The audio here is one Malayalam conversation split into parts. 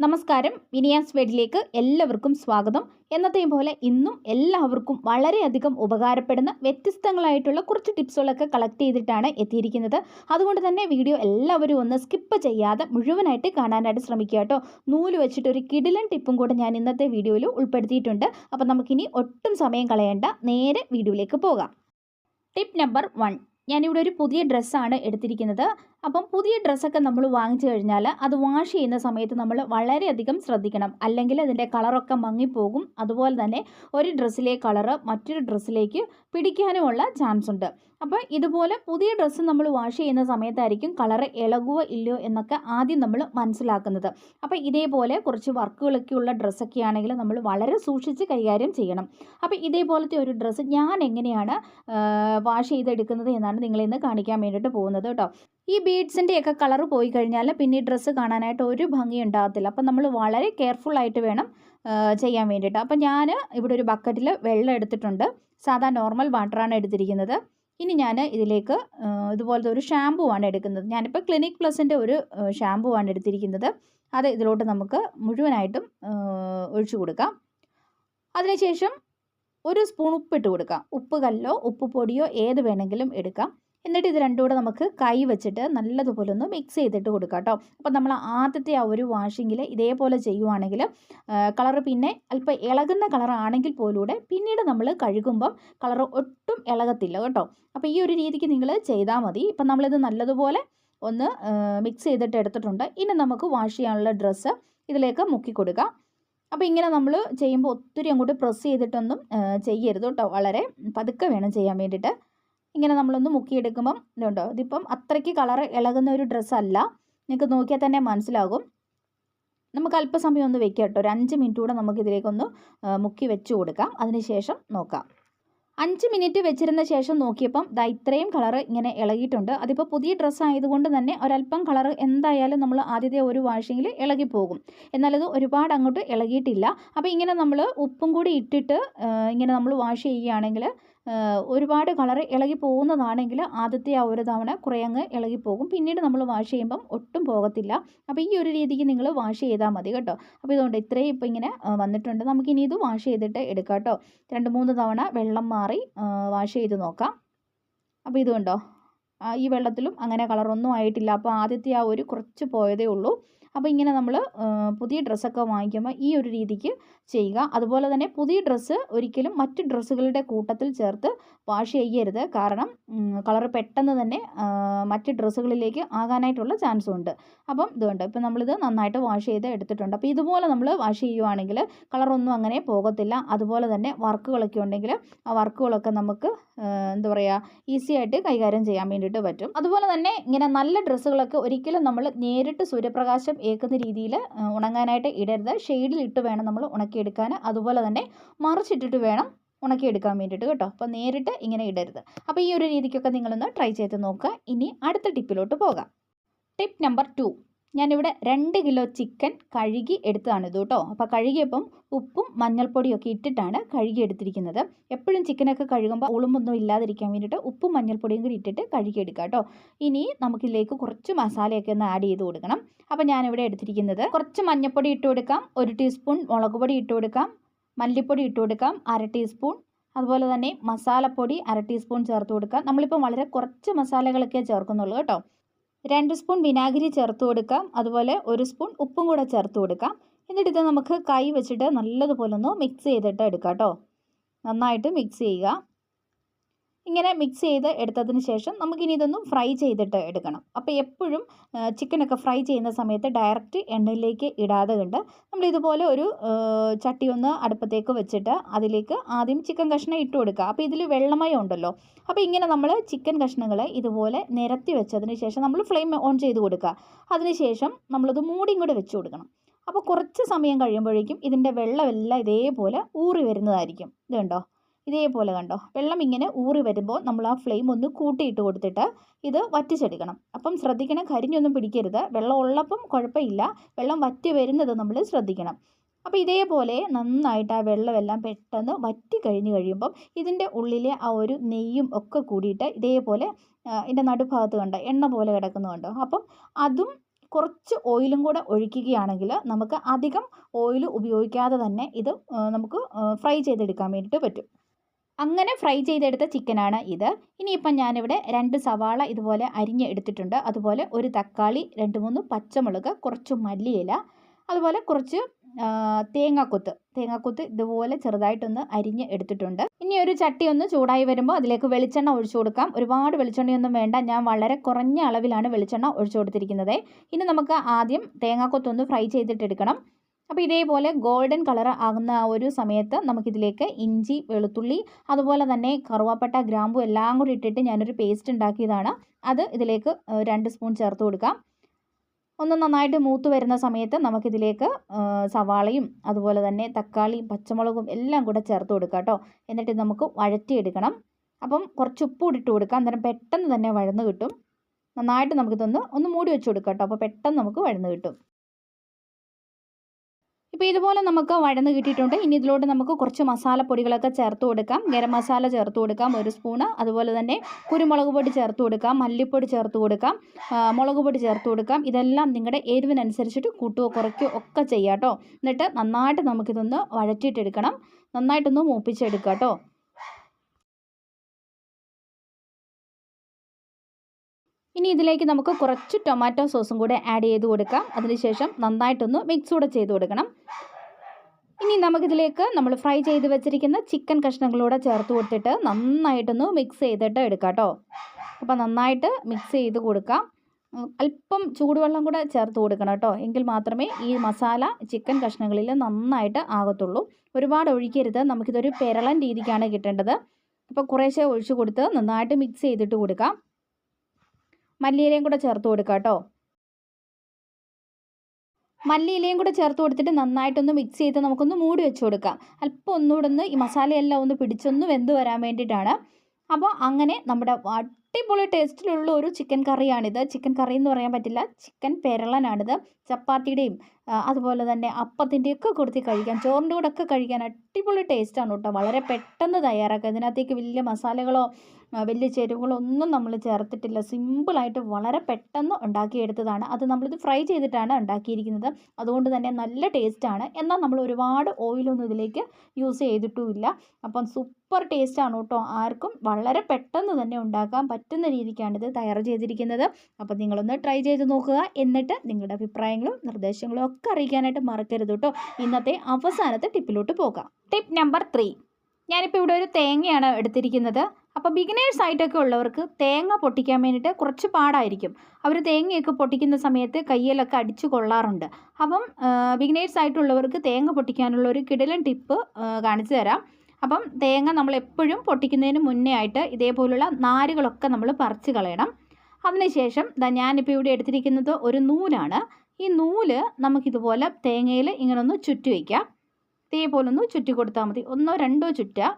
നമസ്കാരം. വിനിയാസ് വേഡിലേക്ക് എല്ലാവർക്കും സ്വാഗതം. എന്നത്തെയും പോലെ ഇന്നും എല്ലാവർക്കും വളരെയധികം ഉപകാരപ്പെടുന്ന വ്യത്യസ്തങ്ങളായിട്ടുള്ള കുറച്ച് ടിപ്സുകളൊക്കെ കളക്ട് ചെയ്തിട്ടാണ് എത്തിയിരിക്കുന്നത്. അതുകൊണ്ട് തന്നെ വീഡിയോ എല്ലാവരും ഒന്ന് സ്കിപ്പ് ചെയ്യാതെ മുഴുവനായിട്ട് കാണാനായിട്ട് ശ്രമിക്കുക കേട്ടോ. നൂൽ വെച്ചിട്ട് ഒരു കിടിലൻ ടിപ്പും കൂടെ ഞാൻ ഇന്നത്തെ വീഡിയോയിൽ ഉൾപ്പെടുത്തിയിട്ടുണ്ട്. അപ്പോൾ നമുക്കിനി ഒട്ടും സമയം കളയേണ്ട നേരെ വീഡിയോയിലേക്ക് പോകാം. ടിപ്പ് നമ്പർ വൺ ഞാനിവിടെ ഒരു പുതിയ ഡ്രസ്സാണ് എടുത്തിരിക്കുന്നത്. അപ്പം പുതിയ ഡ്രസ്സൊക്കെ നമ്മൾ വാങ്ങിച്ചു കഴിഞ്ഞാൽ അത് വാഷ് ചെയ്യുന്ന സമയത്ത് നമ്മൾ വളരെയധികം ശ്രദ്ധിക്കണം. അല്ലെങ്കിൽ അതിന്റെ കളറൊക്കെ മങ്ങിപ്പോകും. അതുപോലെ തന്നെ ഒരു ഡ്രസ്സിലെ കളറ് മറ്റൊരു ഡ്രസ്സിലേക്ക് പിടിക്കാനുമുള്ള ചാൻസ് ഉണ്ട്. അപ്പോൾ ഇതുപോലെ പുതിയ ഡ്രസ്സ് നമ്മൾ വാഷ് ചെയ്യുന്ന സമയത്തായിരിക്കും കളറ് ഇളകുവോ ഇല്ലയോ എന്നൊക്കെ ആദ്യം നമ്മൾ മനസ്സിലാക്കുന്നത്. അപ്പോൾ ഇതേപോലെ കുറച്ച് വർക്കുകളൊക്കെ ഉള്ള ഡ്രസ്സൊക്കെ ആണെങ്കിൽ നമ്മൾ വളരെ സൂക്ഷിച്ച് കൈകാര്യം ചെയ്യണം. അപ്പോൾ ഇതേപോലത്തെ ഒരു ഡ്രസ്സ് ഞാൻ എങ്ങനെയാണ് വാഷ് ചെയ്തെടുക്കുന്നത് എന്നാണ് നിങ്ങളിന്ന് കാണിക്കാൻ വേണ്ടിയിട്ട് പോകുന്നത് കേട്ടോ. ഈ ബീഡ്സിന്റെയൊക്കെ കളർ പോയി കഴിഞ്ഞാൽ പിന്നെ ഈ ഡ്രസ്സ് കാണാനായിട്ട് ഒരു ഭംഗി ഉണ്ടാകത്തില്ല. അപ്പം നമ്മൾ വളരെ കെയർഫുൾ ആയിട്ട് വേണം ചെയ്യാൻ വേണ്ടിയിട്ട്. അപ്പം ഞാൻ ഇവിടെ ഒരു ബക്കറ്റിൽ വെള്ളം എടുത്തിട്ടുണ്ട്. സാധാ നോർമൽ വാട്ടറാണ് എടുത്തിരിക്കുന്നത്. ഇനി ഞാൻ ഇതിലേക്ക് ഇതുപോലത്തെ ഒരു ഷാമ്പൂ ആണ് എടുക്കുന്നത്. ഞാനിപ്പോൾ ക്ലിനിക് പ്ലസിന്റെ ഒരു ഷാമ്പൂ ആണ് എടുത്തിരിക്കുന്നത്. അത് ഇതിലോട്ട് നമുക്ക് മുഴുവനായിട്ടും ഒഴിച്ചു കൊടുക്കാം. അതിനുശേഷം ഒരു സ്പൂൺ ഉപ്പിട്ട് കൊടുക്കാം. ഉപ്പ് കല്ലോ ഉപ്പ് പൊടിയോ ഏത് വേണമെങ്കിലും എടുക്കാം. എന്നിട്ട് ഇത് രണ്ടും കൂടെ നമുക്ക് കൈ വെച്ചിട്ട് നല്ലതുപോലെ ഒന്ന് മിക്സ് ചെയ്തിട്ട് കൊടുക്കാം കേട്ടോ അപ്പോൾ നമ്മൾ ആദ്യത്തെ ആ ഒരു വാഷിങ്ങിൽ ഇതേപോലെ ചെയ്യുവാണെങ്കിൽ കളർ പിന്നെ അല്പം ഇളകുന്ന കളറാണെങ്കിൽ പോലൂടെ പിന്നീട് നമ്മൾ കഴുകുമ്പം കളർ ഒട്ടും ഇളകത്തില്ല കേട്ടോ. അപ്പോൾ ഈ ഒരു രീതിക്ക് നിങ്ങൾ ചെയ്താൽ മതി. ഇപ്പം നമ്മളിത് നല്ലതുപോലെ ഒന്ന് മിക്സ് ചെയ്തിട്ട് എടുത്തിട്ടുണ്ട്. ഇനി നമുക്ക് വാഷ് ചെയ്യാനുള്ള ഡ്രസ്സ് ഇതിലേക്ക് മുക്കി കൊടുക്കാം. അപ്പോൾ ഇങ്ങനെ നമ്മൾ ചെയ്യുമ്പോൾ ഒത്തിരി അങ്ങോട്ട് പ്രസ് ചെയ്തിട്ടൊന്നും ചെയ്യരുത് കേട്ടോ വളരെ പതുക്കെ വേണം ചെയ്യാൻ വേണ്ടിയിട്ട്. ഇങ്ങനെ നമ്മളൊന്ന് മുക്കിയെടുക്കുമ്പം ഇതുണ്ടോ? ഇതിപ്പം അത്രയ്ക്ക് കളർ ഇളകുന്ന ഒരു ഡ്രസ്സല്ല നിങ്ങൾക്ക് നോക്കിയാൽ തന്നെ മനസ്സിലാകും. നമുക്ക് അല്പസമയം ഒന്ന് വെക്കാം കേട്ടോ. ഒരു അഞ്ച് മിനിറ്റ് കൂടെ നമുക്ക് ഇതിലേക്കൊന്ന് മുക്കി വെച്ച് കൊടുക്കാം. അതിനുശേഷം നോക്കാം. അഞ്ച് മിനിറ്റ് വെച്ചിരുന്ന ശേഷം നോക്കിയപ്പം ദാ ഇത്രയും കളർ ഇങ്ങനെ ഇളകിയിട്ടുണ്ട്. അതിപ്പോൾ പുതിയ ഡ്രസ്സ് ആയതുകൊണ്ട് തന്നെ ഒരല്പം കളർ എന്തായാലും നമ്മൾ ആദ്യത്തെ ഒരു വാഷിങ്ങിൽ ഇളകിപ്പോകും. എന്നാലത് ഒരുപാട് അങ്ങോട്ട് ഇളകിയിട്ടില്ല. അപ്പോൾ ഇങ്ങനെ നമ്മൾ ഉപ്പും കൂടി ഇട്ടിട്ട് ഇങ്ങനെ നമ്മൾ വാഷ് ചെയ്യുകയാണെങ്കിൽ ഒരുപാട് കളർ ഇളകി പോകുന്നതാണെങ്കിൽ ആദ്യത്തെ ആ ഒരു തവണ കുറേ അങ്ങ് ഇളകിപ്പോകും. പിന്നീട് നമ്മൾ വാഷ് ചെയ്യുമ്പം ഒട്ടും പോകത്തില്ല. അപ്പോൾ ഈ ഒരു രീതിക്ക് നിങ്ങൾ വാഷ് ചെയ്താൽ മതി കേട്ടോ. അപ്പോൾ ഇതുകൊണ്ട് ഇത്രയും ഇപ്പോൾ ഇങ്ങനെ വന്നിട്ടുണ്ട്. നമുക്കിനി ഇത് വാഷ് ചെയ്തിട്ട് എടുക്കാം കേട്ടോ. രണ്ട് മൂന്ന് തവണ വെള്ളം മാറി വാഷ് ചെയ്ത് നോക്കാം. അപ്പോൾ ഇതുകൊണ്ടോ ഈ വെള്ളത്തിലും അങ്ങനെ കളറൊന്നും ആയിട്ടില്ല. അപ്പോൾ ആദ്യത്തെ ആ ഒരു കുറച്ച് പോയതേ ഉള്ളൂ. അപ്പോൾ ഇങ്ങനെ നമ്മൾ പുതിയ ഡ്രസ്സൊക്കെ വാങ്ങിക്കുമ്പോൾ ഈ ഒരു രീതിക്ക് ചെയ്യുക. അതുപോലെ തന്നെ പുതിയ ഡ്രസ്സ് ഒരിക്കലും മറ്റ് ഡ്രസ്സുകളുടെ കൂട്ടത്തിൽ ചേർത്ത് വാഷ് ചെയ്യരുത്. കാരണം കളർ പെട്ടെന്ന് തന്നെ മറ്റ് ഡ്രസ്സുകളിലേക്ക് ആകാനായിട്ടുള്ള ചാൻസും ഉണ്ട്. അപ്പം ഇതുണ്ട് ഇപ്പം നമ്മളിത് നന്നായിട്ട് വാഷ് ചെയ്ത് എടുത്തിട്ടുണ്ട്. അപ്പോൾ ഇതുപോലെ നമ്മൾ വാഷ് ചെയ്യുവാണെങ്കിൽ കളറൊന്നും അങ്ങനെ പോകത്തില്ല. അതുപോലെ തന്നെ വർക്കുകളൊക്കെ ഉണ്ടെങ്കിൽ ആ വർക്കുകളൊക്കെ നമുക്ക് എന്താ പറയുക ഈസി ആയിട്ട് കൈകാര്യം ചെയ്യാൻ വേണ്ടിയിട്ട് പറ്റും. അതുപോലെ തന്നെ ഇങ്ങനെ നല്ല ഡ്രസ്സുകളൊക്കെ ഒരിക്കലും നമ്മൾ നേരിട്ട് സൂര്യപ്രകാശം ഏക്കുന്ന രീതിയിൽ ഉണങ്ങാനായിട്ട് ഇടരുത്. ഷെയ്ഡിൽ ഇട്ട് വേണം നമ്മൾ ഉണക്കിയെടുക്കാൻ. അതുപോലെ തന്നെ മറിച്ചിട്ടിട്ട് വേണം ഉണക്കിയെടുക്കാൻ വേണ്ടിയിട്ട് കേട്ടോ. അപ്പോൾ നേരിട്ട് ഇങ്ങനെ ഇടരുത്. അപ്പോൾ ഈ ഒരു രീതിക്കൊക്കെ നിങ്ങളൊന്ന് ട്രൈ ചെയ്ത് നോക്കുക. ഇനി അടുത്ത ടിപ്പിലോട്ട് പോകാം. Tip number two. ഞാനിവിടെ രണ്ട് കിലോ ചിക്കൻ കഴുകി എടുത്തതാണ് ഇത് കേട്ടോ. അപ്പോൾ കഴുകിയപ്പം ഉപ്പും മഞ്ഞൾപ്പൊടിയൊക്കെ ഇട്ടിട്ടാണ് കഴുകി എടുത്തിരിക്കുന്നത്. എപ്പോഴും ചിക്കനൊക്കെ കഴുകുമ്പോൾ ഉളുമ്പൊന്നും ഇല്ലാതിരിക്കാൻ വേണ്ടിയിട്ട് ഉപ്പും മഞ്ഞൾപ്പൊടിയും കൂടി ഇട്ടിട്ട് കഴുകി എടുക്കുക കേട്ടോ. ഇനി നമുക്കിതിലേക്ക് കുറച്ച് മസാലയൊക്കെ ഒന്ന് ആഡ് ചെയ്ത് കൊടുക്കണം. അപ്പോൾ ഞാനിവിടെ എടുത്തിരിക്കുന്നത് കുറച്ച് മഞ്ഞൾപ്പൊടി ഇട്ട് കൊടുക്കാം. ഒരു ടീസ്പൂൺ മുളക് പൊടി ഇട്ട് കൊടുക്കാം. മല്ലിപ്പൊടി ഇട്ട് കൊടുക്കാം. അര ടീസ്പൂൺ. അതുപോലെ തന്നെ മസാലപ്പൊടി അര ടീസ്പൂൺ ചേർത്ത് കൊടുക്കാം. നമ്മളിപ്പോൾ വളരെ കുറച്ച് മസാലകളൊക്കെ ചേർക്കുന്നുള്ളൂ കേട്ടോ. രണ്ട് സ്പൂൺ വിനാഗിരി ചേർത്ത് കൊടുക്കാം. അതുപോലെ ഒരു സ്പൂൺ ഉപ്പും കൂടെ ചേർത്ത് കൊടുക്കാം. എന്നിട്ട് ഇത് നമുക്ക് കൈ വെച്ചിട്ട് നല്ലതുപോലെ ഒന്ന് മിക്സ് ചെയ്തിട്ട് എടുക്കാം കേട്ടോ. നന്നായിട്ട് മിക്സ് ചെയ്യുക. ഇങ്ങനെ മിക്സ് ചെയ്ത് എടുത്തതിന് ശേഷം നമുക്കിനി ഇതൊന്നും ഫ്രൈ ചെയ്തിട്ട് എടുക്കണം. അപ്പോൾ എപ്പോഴും ചിക്കനൊക്കെ ഫ്രൈ ചെയ്യുന്ന സമയത്ത് ഡയറക്റ്റ് എണ്ണയിലേക്ക് ഇടാതെ കണ്ട് നമ്മൾ ഇതുപോലെ ഒരു ചട്ടി ഒന്ന് അടുപ്പത്തേക്ക് വെച്ചിട്ട് അതിലേക്ക് ആദ്യം ചിക്കൻ കഷ്ണം ഇട്ട് കൊടുക്കുക. അപ്പോൾ ഇതിൽ വെള്ളമയം ഉണ്ടല്ലോ. അപ്പോൾ ഇങ്ങനെ നമ്മൾ ചിക്കൻ കഷ്ണങ്ങളെ ഇതുപോലെ നിരത്തി വെച്ചതിന് ശേഷം നമ്മൾ ഫ്ലെയിം ഓൺ ചെയ്ത് കൊടുക്കുക. അതിനുശേഷം നമ്മളത് മൂടിയും കൂടെ വെച്ച് കൊടുക്കണം. അപ്പോൾ കുറച്ച് സമയം കഴിയുമ്പോഴേക്കും ഇതിന്റെ വെള്ളമെല്ലാം ഇതേപോലെ ഊറി വരുന്നതായിരിക്കും. ഇത് കണ്ടോ ഇതേപോലെ കണ്ടോ? വെള്ളം ഇങ്ങനെ ഊറി വരുമ്പോൾ നമ്മൾ ആ ഫ്ലെയിം ഒന്ന് കൂട്ടിയിട്ട് കൊടുത്തിട്ട് ഇത് വറ്റിച്ചെടുക്കണം. അപ്പം ശ്രദ്ധിക്കണം കരിഞ്ഞൊന്നും പിടിക്കരുത്. വെള്ളം ഉള്ളപ്പം കുഴപ്പമില്ല. വെള്ളം വറ്റി വരുന്നത് നമ്മൾ ശ്രദ്ധിക്കണം. അപ്പോൾ ഇതേപോലെ നന്നായിട്ട് ആ വെള്ളമെല്ലാം പെട്ടെന്ന് വറ്റി കഴിഞ്ഞ് കഴിയുമ്പം ഇതിന്റെ ഉള്ളിലെ ആ ഒരു നെയ്യും ഒക്കെ കൂടിയിട്ട് ഇതേപോലെ ഇതിന്റെ നടുഭാഗത്ത് കണ്ട? എണ്ണ പോലെ കിടക്കുന്നുണ്ടോ അപ്പം അതും കുറച്ച് ഓയിലും കൂടെ ഒഴിക്കുകയാണെങ്കിൽ നമുക്ക് അധികം ഓയിൽ ഉപയോഗിക്കാതെ തന്നെ ഇത് നമുക്ക് ഫ്രൈ ചെയ്തെടുക്കാൻ വേണ്ടിയിട്ട് പറ്റും. അങ്ങനെ ഫ്രൈ ചെയ്തെടുത്ത ചിക്കനാണ് ഇത്. ഇനിയിപ്പം ഞാനിവിടെ രണ്ട് സവാള ഇതുപോലെ അരിഞ്ഞ് എടുത്തിട്ടുണ്ട്. അതുപോലെ ഒരു തക്കാളി രണ്ട് മൂന്ന് പച്ചമുളക് കുറച്ച് മല്ലിയില അതുപോലെ കുറച്ച് തേങ്ങാക്കൊത്ത്. തേങ്ങാക്കൊത്ത് ഇതുപോലെ ചെറുതായിട്ടൊന്ന് അരിഞ്ഞ് എടുത്തിട്ടുണ്ട്. ഇനി ഒരു ചട്ടി ഒന്ന് ചൂടായി വരുമ്പോൾ അതിലേക്ക് വെളിച്ചെണ്ണ ഒഴിച്ചു കൊടുക്കാം. ഒരുപാട് വെളിച്ചെണ്ണയൊന്നും വേണ്ട. ഞാൻ വളരെ കുറഞ്ഞ അളവിലാണ് വെളിച്ചെണ്ണ ഒഴിച്ചു കൊടുത്തിരിക്കുന്നത്. ഇനി നമുക്ക് ആദ്യം തേങ്ങാക്കൊത്തൊന്ന് ഫ്രൈ ചെയ്തിട്ടെടുക്കണം. അപ്പോൾ ഇതേപോലെ ഗോൾഡൻ കളർ ആകുന്ന ആ ഒരു സമയത്ത് നമുക്കിതിലേക്ക് ഇഞ്ചി വെളുത്തുള്ളി അതുപോലെ തന്നെ കറുവാപ്പട്ട ഗ്രാമ്പു എല്ലാം കൂടി ഇട്ടിട്ട് ഞാനൊരു പേസ്റ്റ് ഉണ്ടാക്കിയതാണ്. അത് ഇതിലേക്ക് രണ്ട് സ്പൂൺ ചേർത്ത് കൊടുക്കാം. ഒന്ന് നന്നായിട്ട് മൂത്ത് വരുന്ന സമയത്ത് നമുക്കിതിലേക്ക് സവാളയും അതുപോലെ തന്നെ തക്കാളിയും പച്ചമുളകും എല്ലാം കൂടെ ചേർത്ത് കൊടുക്കാം കേട്ടോ. എന്നിട്ട് നമുക്ക് വഴറ്റിയെടുക്കണം. അപ്പം കുറച്ച് ഉപ്പ് ഇട്ട് കൊടുക്കാം. അന്നേരം പെട്ടെന്ന് തന്നെ വഴന്ന് കിട്ടും. നന്നായിട്ട് നമുക്കിതൊന്ന് ഒന്ന് മൂടി വെച്ച് കൊടുക്കാം കേട്ടോ. അപ്പോൾ പെട്ടെന്ന് നമുക്ക് വഴന്ന് കിട്ടും. ഇപ്പോൾ ഇതുപോലെ നമുക്ക് വഴന്ന് കിട്ടിയിട്ടുണ്ട്. ഇനി ഇതിലോട്ട് നമുക്ക് കുറച്ച് മസാലപ്പൊടികളൊക്കെ ചേർത്ത് കൊടുക്കാം. ഗരം മസാല ചേർത്ത് കൊടുക്കാം ഒരു സ്പൂണ്. അതുപോലെ തന്നെ കുരുമുളക് പൊടി ചേർത്ത് കൊടുക്കാം മല്ലിപ്പൊടി ചേർത്ത് കൊടുക്കാം മുളക് പൊടി ചേർത്ത് കൊടുക്കാം. ഇതെല്ലാം നിങ്ങളുടെ എരിവിനനുസരിച്ചിട്ട് കൂട്ടുകയോ കുറയ്ക്കുകയോ ഒക്കെ ചെയ്യാം കേട്ടോ എന്നിട്ട് നന്നായിട്ട് നമുക്കിതൊന്ന് വഴറ്റിയിട്ടെടുക്കണം. നന്നായിട്ടൊന്ന് മൂപ്പിച്ചെടുക്കാം കേട്ടോ ഇനി ഇതിലേക്ക് നമുക്ക് കുറച്ച് ടൊമാറ്റോ സോസും കൂടെ ആഡ് ചെയ്ത് കൊടുക്കാം. അതിനുശേഷം നന്നായിട്ടൊന്ന് മിക്സ് കൂടെ ചെയ്ത് കൊടുക്കണം. ഇനി നമുക്കിതിലേക്ക് നമ്മൾ ഫ്രൈ ചെയ്ത് വെച്ചിരിക്കുന്ന ചിക്കൻ കഷ്ണങ്ങളൂടെ ചേർത്ത് കൊടുത്തിട്ട് നന്നായിട്ടൊന്ന് മിക്സ് ചെയ്തിട്ട് എടുക്കാം കേട്ടോ അപ്പോൾ നന്നായിട്ട് മിക്സ് ചെയ്ത് കൊടുക്കാം. അല്പം ചൂടുവെള്ളം കൂടെ ചേർത്ത് കൊടുക്കണം കേട്ടോ എങ്കിൽ മാത്രമേ ഈ മസാല ചിക്കൻ കഷ്ണങ്ങളിൽ നന്നായിട്ട് ആകത്തുള്ളൂ. ഒരുപാട് ഒഴിക്കരുത്. നമുക്കിതൊരു പെരളൻ രീതിക്കാണ് കിട്ടേണ്ടത്. അപ്പോൾ കുറേശ്ശെ ഒഴിച്ചു കൊടുത്ത് നന്നായിട്ട് മിക്സ് ചെയ്തിട്ട് കൊടുക്കാം. മല്ലിയിലയും കൂടെ ചേർത്ത് കൊടുക്കാം കേട്ടോ. മല്ലിയിലയും കൂടെ ചേർത്ത് കൊടുത്തിട്ട് നന്നായിട്ടൊന്ന് മിക്സ് ചെയ്ത് നമുക്കൊന്ന് മൂടി വെച്ച് കൊടുക്കാം. അല്പം ഒന്നുകൂടെ ഒന്ന് ഈ മസാലയെല്ലാം ഒന്ന് പിടിച്ചൊന്ന് വെന്ത് വരാൻ വേണ്ടിയിട്ടാണ്. അപ്പോൾ അങ്ങനെ നമ്മുടെ അടിപൊളി ടേസ്റ്റിലുള്ള ഒരു ചിക്കൻ കറിയാണിത്. ചിക്കൻ കറി എന്ന് പറയാൻ പറ്റില്ല. ചിക്കൻ പെരളനാണിത്. ചപ്പാത്തിയുടെയും അതുപോലെ തന്നെ അപ്പത്തിന്റെയൊക്കെ കൊടുത്ത് കഴിക്കാം. ചോറിന്റെ കൂടെ ഒക്കെ കഴിക്കാൻ അടിപൊളി ടേസ്റ്റാണ് കേട്ടോ വളരെ പെട്ടെന്ന് തയ്യാറാക്കുക. ഇതിനകത്തേക്ക് വലിയ മസാലകളോ വലിയ ചേരുവകളോ ഒന്നും നമ്മൾ ചേർത്തിട്ടില്ല. സിമ്പിളായിട്ട് വളരെ പെട്ടെന്ന് ഉണ്ടാക്കിയെടുത്തതാണ്. അത് നമ്മളിത് ഫ്രൈ ചെയ്തിട്ടാണ് ഉണ്ടാക്കിയിരിക്കുന്നത്. അതുകൊണ്ട് തന്നെ നല്ല ടേസ്റ്റാണ് എന്നാൽ നമ്മൾ ഒരുപാട് ഓയിലൊന്നും ഇതിലേക്ക് യൂസ് ചെയ്തിട്ടുമില്ല. അപ്പം സൂപ്പർ ടേസ്റ്റാണ് കേട്ടോ. ആർക്കും വളരെ പെട്ടെന്ന് തന്നെ ഉണ്ടാക്കാൻ പറ്റുന്ന രീതിക്കാണ് ഇത് തയ്യാർ ചെയ്തിരിക്കുന്നത്. അപ്പോൾ നിങ്ങളൊന്ന് ട്രൈ ചെയ്ത് നോക്കുക. എന്നിട്ട് നിങ്ങളുടെ അഭിപ്രായങ്ങളും നിർദ്ദേശങ്ങളും ഒക്കെ അറിയിക്കാനായിട്ട് മറക്കരുത് കേട്ടോ. ഇന്നത്തെ അവസാനത്തെ ടിപ്പിലോട്ട് പോകാം. Tip number three. ഞാനിപ്പോൾ ഇവിടെ ഒരു തേങ്ങയാണ് എടുത്തിരിക്കുന്നത്. അപ്പോൾ ബിഗിനേഴ്സ് ആയിട്ടൊക്കെ ഉള്ളവർക്ക് തേങ്ങ പൊട്ടിക്കാൻ വേണ്ടിയിട്ട് കുറച്ച് പാടായിരിക്കും. അവർ തേങ്ങയൊക്കെ പൊട്ടിക്കുന്ന സമയത്ത് കയ്യിലൊക്കെ അടിച്ചു കൊള്ളാറുണ്ട്. അപ്പം ബിഗിനേഴ്സ് ആയിട്ടുള്ളവർക്ക് തേങ്ങ പൊട്ടിക്കാനുള്ള ഒരു കിടലൻ ടിപ്പ് കാണിച്ചു തരാം. അപ്പം തേങ്ങ നമ്മൾ എപ്പോഴും പൊട്ടിക്കുന്നതിന് മുന്നേ ആയിട്ട് ഇതേപോലുള്ള നാരുകളൊക്കെ നമ്മൾ പറിച്ച് കളയണം. അതിനുശേഷം ഞാനിപ്പോൾ ഇവിടെ എടുത്തിരിക്കുന്നത് ഒരു നൂലാണ്. ഈ നൂൽ നമുക്കിതുപോലെ തേങ്ങയിൽ ഇങ്ങനെ ഒന്ന് ചുറ്റി വയ്ക്കാം ഇതേപോലെ ഒന്ന് ചുറ്റി കൊടുത്താൽ മതി. ഒന്നോ രണ്ടോ ചുറ്റുക.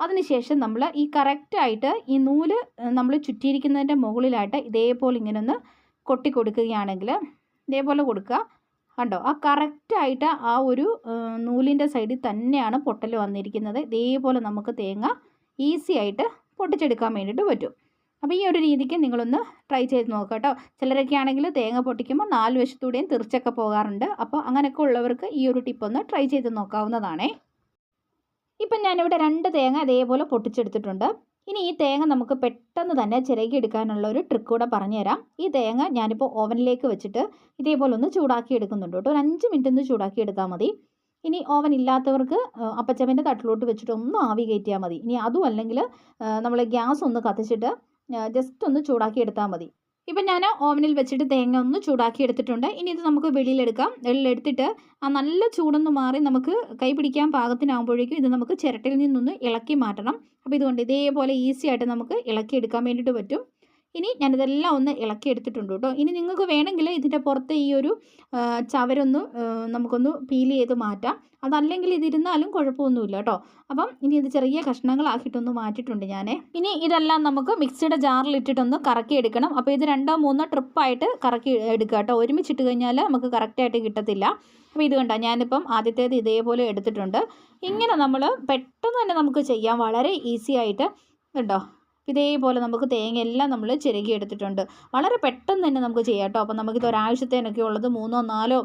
അതിനുശേഷം നമ്മൾ ഈ കറക്റ്റായിട്ട് ഈ നൂൽ നമ്മൾ ചുറ്റിയിരിക്കുന്നതിന്റെ മുകളിലായിട്ട് ഇതേപോലെ ഇങ്ങനെ ഒന്ന് കൊട്ടി കൊടുക്കുകയാണെങ്കിൽ ഇതേപോലെ കൊടുക്കുക. കണ്ടോ? ആ കറക്റ്റായിട്ട് ആ ഒരു നൂലിന്റെ സൈഡിൽ തന്നെയാണ് പൊട്ടൽ വന്നിരിക്കുന്നത്. ഇതേപോലെ നമുക്ക് തേങ്ങ ഈസി ആയിട്ട് പൊട്ടിച്ചെടുക്കാൻ വേണ്ടിയിട്ട് പറ്റും. അപ്പോൾ ഈ ഒരു രീതിക്ക് നിങ്ങളൊന്ന് ട്രൈ ചെയ്ത് നോക്കുക കേട്ടോ. ചിലരൊക്കെ ആണെങ്കിൽ തേങ്ങ പൊട്ടിക്കുമ്പോൾ നാല് വശത്തൂടെയും തിരിച്ചൊക്കെ പോകാറുണ്ട്. അപ്പോൾ അങ്ങനെയൊക്കെ ഉള്ളവർക്ക് ഈ ഒരു ടിപ്പ് ഒന്ന് ട്രൈ ചെയ്ത് നോക്കാവുന്നതാണേ. ഇപ്പം ഞാനിവിടെ രണ്ട് തേങ്ങ ഇതേപോലെ പൊട്ടിച്ചെടുത്തിട്ടുണ്ട്. ഇനി ഈ തേങ്ങ നമുക്ക് പെട്ടെന്ന് തന്നെ ചിരകി എടുക്കാനുള്ള ഒരു ട്രിക്ക് കൂടെ പറഞ്ഞുതരാം. ഈ തേങ്ങ ഞാനിപ്പോൾ ഓവനിലേക്ക് വെച്ചിട്ട് ഇതേപോലെ ഒന്ന് ചൂടാക്കി എടുക്കുന്നുണ്ട് കേട്ടോ. ഒരു അഞ്ച് മിനിറ്റ് ഒന്ന് ചൂടാക്കി എടുത്താൽ മതി. ഇനി ഓവൻ ഇല്ലാത്തവർക്ക് അപ്പച്ചമ്മന്റെ തട്ടിലോട്ട് വെച്ചിട്ട് ഒന്ന് ആവി കയറ്റിയാൽ മതി. ഇനി അതും അല്ലെങ്കിൽ നമ്മൾ ഗ്യാസ് ഒന്ന് കത്തിച്ചിട്ട് ജസ്റ്റ് ഒന്ന് ചൂടാക്കി എടുത്താൽ മതി. ഇപ്പം ഞാൻ ഓവനിൽ വെച്ചിട്ട് തേങ്ങ ഒന്ന് ചൂടാക്കി എടുത്തിട്ടുണ്ട്. ഇനി ഇത് നമുക്ക് വെളിയിലെടുക്കാം വെളിയിലെടുത്തിട്ട് ആ നല്ല ചൂടൊന്ന് മാറി നമുക്ക് കൈ പിടിക്കാൻ പാകത്തിനാകുമ്പോഴേക്കും ഇത് നമുക്ക് ചിരട്ടയിൽ നിന്നൊന്ന് ഇളക്കി മാറ്റണം. അപ്പോൾ ഇതുകൊണ്ട് ഇതേപോലെ ഈസി ആയിട്ട് നമുക്ക് ഇളക്കി എടുക്കാൻ വേണ്ടിയിട്ട് പറ്റും. ഇനി ഞാനിതെല്ലാം ഒന്ന് ഇളക്കി എടുത്തിട്ടുണ്ട് കേട്ടോ. ഇനി നിങ്ങൾക്ക് വേണമെങ്കിൽ ഇതിന്റെ പുറത്ത് ഈ ഒരു ചവരൊന്ന് നമുക്കൊന്ന് പീൽ ചെയ്ത് മാറ്റാം. അതല്ലെങ്കിൽ ഇതിരുന്നാലും കുഴപ്പമൊന്നുമില്ല കേട്ടോ. അപ്പം ഇനി ഇത് ചെറിയ കഷ്ണങ്ങളാക്കിയിട്ടൊന്ന് മാറ്റിയിട്ടുണ്ട് ഞാൻ ഇനി ഇതെല്ലാം നമുക്ക് മിക്സിയുടെ ജാറിൽ ഇട്ടിട്ടൊന്ന് കറക്കി എടുക്കണം. അപ്പോൾ ഇത് രണ്ടോ മൂന്നോ ട്രിപ്പായിട്ട് കറക്കി എടുക്കുക കേട്ടോ. ഒരുമിച്ചിട്ട് കഴിഞ്ഞാൽ നമുക്ക് കറക്റ്റായിട്ട് കിട്ടത്തില്ല. അപ്പോൾ ഇത് കണ്ട ഞാനിപ്പം ആദ്യത്തേത് ഇതേപോലെ എടുത്തിട്ടുണ്ട്. ഇങ്ങനെ നമ്മൾ പെട്ടെന്ന് തന്നെ നമുക്ക് ചെയ്യാം. വളരെ ഈസി ആയിട്ട്. കണ്ടോ? ഇതേപോലെ നമുക്ക് തേങ്ങ എല്ലാം നമ്മൾ ചിരകി എടുത്തിട്ടുണ്ട്. വളരെ പെട്ടെന്ന് തന്നെ നമുക്ക് ചെയ്യാം കേട്ടോ. അപ്പോൾ നമുക്കിത് ഒരാഴ്ചത്തേനൊക്കെ ഉള്ളത് മൂന്നോ നാലോ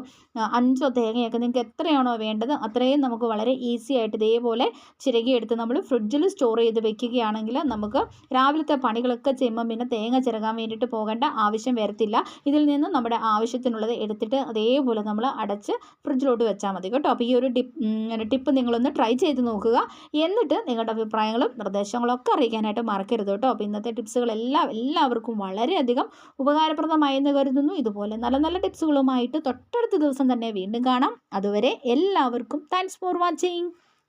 അഞ്ചോ തേങ്ങയൊക്കെ നിങ്ങൾക്ക് എത്രയാണോ വേണ്ടത് അത്രയും നമുക്ക് വളരെ ഈസി ആയിട്ട് ഇതേപോലെ ചിരകി എടുത്ത് നമ്മൾ ഫ്രിഡ്ജിൽ സ്റ്റോർ ചെയ്ത് വെക്കുകയാണെങ്കിൽ നമുക്ക് രാവിലത്തെ പണികളൊക്കെ ചെയ്യുമ്പോൾ പിന്നെ തേങ്ങ ചിരകാൻ വേണ്ടിയിട്ട് പോകേണ്ട ആവശ്യം വരത്തില്ല. ഇതിൽ നിന്ന് നമ്മുടെ ആവശ്യത്തിനുള്ളത് എടുത്തിട്ട് അതേപോലെ നമ്മൾ അടച്ച് ഫ്രിഡ്ജിലോട്ട് വെച്ചാൽ മതി കേട്ടോ. അപ്പോൾ ഈ ഒരു ടിപ്പ് ടിപ്പ് നിങ്ങളൊന്ന് ട്രൈ ചെയ്ത് നോക്കുക. എന്നിട്ട് നിങ്ങളുടെ അഭിപ്രായങ്ങളും നിർദ്ദേശങ്ങളും ഒക്കെ അറിയിക്കാനായിട്ട് മറക്കരുത്. കേട്ടോ അപ്പോൾ ഇന്നത്തെ ടിപ്സുകളെല്ലാം എല്ലാവർക്കും വളരെയധികം ഉപകാരപ്രദമായെന്ന് കരുതുന്നു. ഇതുപോലെ നല്ല നല്ല ടിപ്സുകളുമായിട്ട് തൊട്ടടുത്ത ദിവസം തന്നെ വീണ്ടും കാണാം. അതുവരെ എല്ലാവർക്കും താങ്ക്സ് ഫോർ വാച്ചിങ്